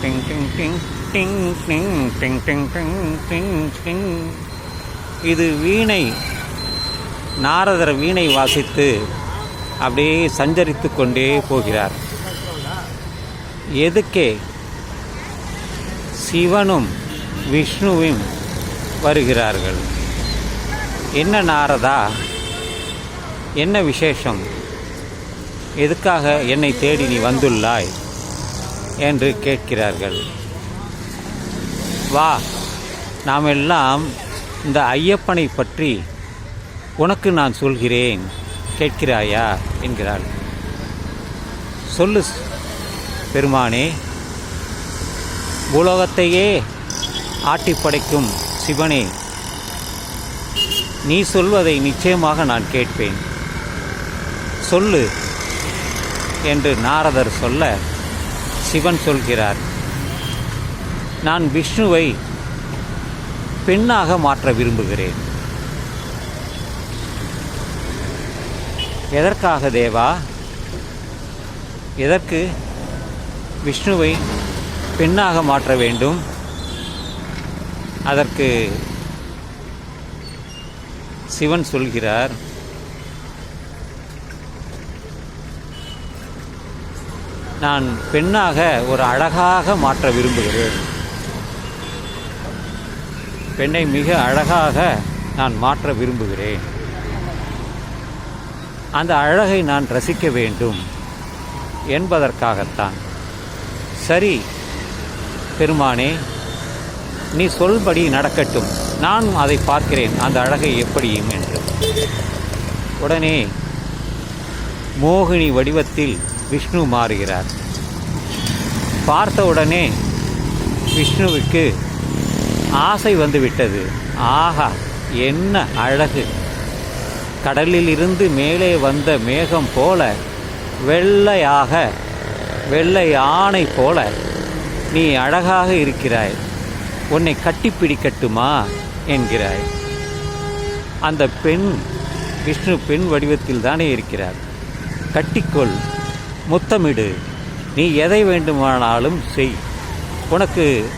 டிங் டிங் டிங் டிங் டிங் டிங் டிங் டிங் டிங் டிங் இது வீணை நாரதர் வீணை வாசித்து அப்படியே சஞ்சரித்து கொண்டே போகிறார் எதுக்கே சிவனும் விஷ்ணுவும் வருகிறார்கள் என்ன நாரதா என்ன விசேஷம் எதுக்காக என்னை தேடி நீ வந்துள்ளாய் என்று கேட்கிறார்கள். வா நாம் எல்லாம் இந்த ஐயப்பனை பற்றி உனக்கு நான் சொல்கிறேன் கேட்கிறாயா என்கிறாள். சொல்லு பெருமானே. பூலோகத்தையே ஆட்டி படைக்கும் சிவனே நீ சொல்வதை நிச்சயமாக நான் கேட்பேன். சொல்லு என்று நாரதர் சொல்ல சிவன் சொல்கிறார் நான் விஷ்ணுவை பெண்ணாக மாற்ற விரும்புகிறேன். எதற்காக தேவா? எதற்கு விஷ்ணுவை பெண்ணாக மாற்ற வேண்டும்? அதற்கு சிவன் சொல்கிறார் நான் பெண்ணாக ஒரு அழகாக மாற்ற விரும்புகிறேன். பெண்ணை மிக அழகாக நான் மாற்ற விரும்புகிறேன். அந்த அழகை நான் ரசிக்க வேண்டும் என்பதற்காகத்தான். சரி பெருமானே நீ சொல்படி நடக்கட்டும். நான் அதை பார்க்கிறேன். அந்த அழகை எப்படியும் என்று. உடனே மோகினி வடிவத்தில் விஷ்ணு மாறுகிறார். பார்த்தவுடனே விஷ்ணுவுக்கு ஆசை வந்துவிட்டது. ஆஹா என்ன அழகு. கடலில் இருந்து மேலே வந்த மேகம் போல வெள்ளையாக வெள்ளை ஆணை போல நீ அழகாக இருக்கிறாய். உன்னை கட்டிப்பிடிக்கட்டுமா என்கிறாய். அந்த பெண் விஷ்ணு பெண் வடிவத்தில் தானே இருக்கிறார். கட்டிக்கொள். முத்தமிடு. நீ எதை வேண்டுமானாலும் செய். உனக்கு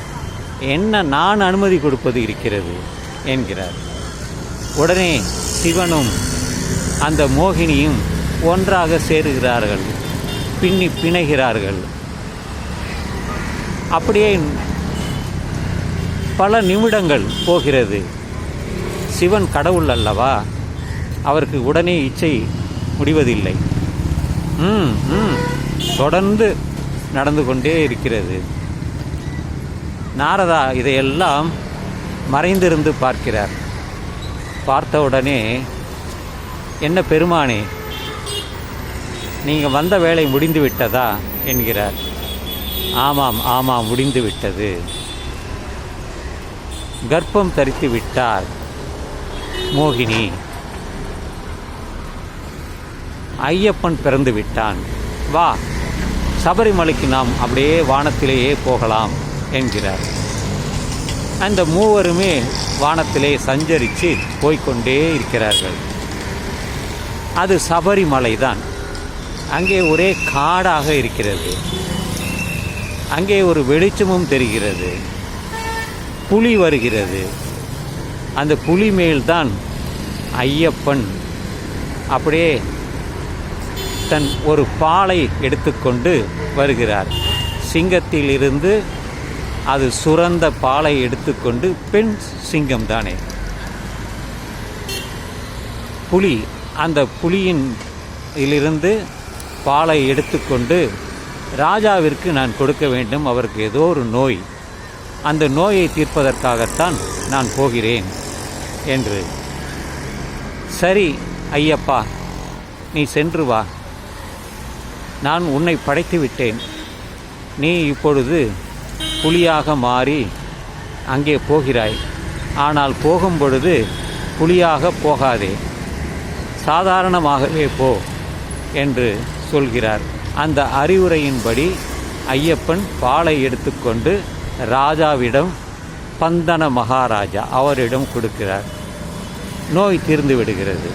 என்ன நான் அனுமதி கொடுப்பது இருக்கிறது? என்கிறார். உடனே சிவனும் அந்த மோகினியும் ஒன்றாக சேருகிறார்கள். பின்னி பிணைகிறார்கள். அப்படியே பல நிமிடங்கள் போகிறது. சிவன் கடவுள் அல்லவா? அவருக்கு உடனே இச்சை முடிவதில்லை. ம் ம். தொடர்ந்து நடந்து கொண்டே இருக்கிறது. நாரதா இதையெல்லாம் மறைந்திருந்து பார்க்கிறார். பார்த்தவுடனே என்ன பெருமானே நீங்கள் வந்த வேலை முடிந்து விட்டதா? என்கிறார். ஆமாம் ஆமாம் முடிந்து விட்டது. கர்ப்பம் தரித்து விட்டார் மோகினி. ஐயப்பன் பிறந்து விட்டான். வா சபரிமலைக்கு நாம் அப்படியே வானத்திலேயே போகலாம் என்கிறார். அந்த மூவருமே வானத்திலே சஞ்சரித்து போய்க்கொண்டே இருக்கிறார்கள். அது சபரிமலை தான் அங்கே ஒரே காடாக இருக்கிறது. அங்கே ஒரு வெளிச்சமும் தெரிகிறது. புலி வருகிறது. அந்த புலி மேல்தான் ஐயப்பன். அப்படியே தன் ஒரு பாலை எடுத்துக்கொண்டு வருகிறார். சிங்கத்திலிருந்து அது சுரந்த பாலை எடுத்துக்கொண்டு பெண் சிங்கம் தானே புலி அந்த புலியின் இலிருந்து பாலை எடுத்துக்கொண்டு ராஜாவிற்கு நான் கொடுக்க வேண்டும் அவருக்கு ஏதோ ஒரு நோய். அந்த நோயை தீர்ப்பதற்காகத்தான் நான் போகிறேன் என்று. சரி ஐயப்பா நீ சென்று வா. நான் உன்னை படைத்து விட்டேன். நீ இப்பொழுது புலியாக மாறி அங்கே போகிறாய். ஆனால் போகும் பொழுது புலியாக போகாதே. சாதாரணமாகவே போ என்று சொல்கிறார். அந்த அறிவுரையின்படி ஐயப்பன் பாலை எடுத்துக்கொண்டு ராஜாவிடம் பந்தன மகாராஜா அவரிடம் கொடுக்கிறார். நோய் தீர்ந்து விடுகிறது.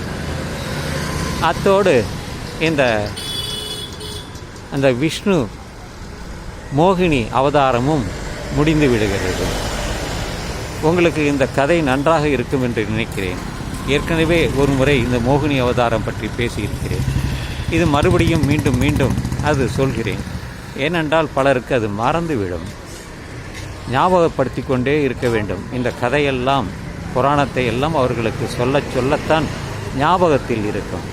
அத்தோடு இந்த அந்த விஷ்ணு மோகினி அவதாரமும் முடிந்து விடுகிறது. உங்களுக்கு இந்த கதை நன்றாக இருக்கும் என்று நினைக்கிறேன். ஏற்கனவே ஒரு முறை இந்த மோகினி அவதாரம் பற்றி பேசியிருக்கிறேன். இது மறுபடியும் மீண்டும் மீண்டும் அது சொல்கிறேன். ஏனென்றால் பலருக்கு அது மறந்துவிடும். ஞாபகப்படுத்தி கொண்டே இருக்க வேண்டும். இந்த கதையெல்லாம் புராணத்தை எல்லாம் அவர்களுக்கு சொல்ல சொல்லத்தான் ஞாபகத்தில் இருக்கும்.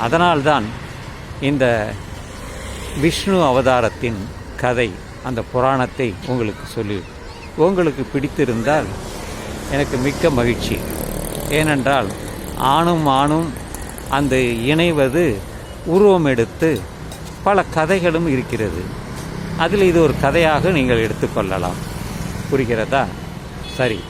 அதனால்தான் இந்த விஷ்ணு அவதாரத்தின் கதை அந்த புராணத்தை உங்களுக்கு சொல்லி உங்களுக்கு பிடித்திருந்தால் எனக்கு மிக்க மகிழ்ச்சி. ஏனென்றால் ஆணும் ஆணும் அந்த இணைவது உருவம் எடுத்து பல கதைகளும் இருக்கிறது. அதில் இது ஒரு கதையாக நீங்கள் எடுத்துக்கொள்ளலாம் புரிகிறதா? சரி.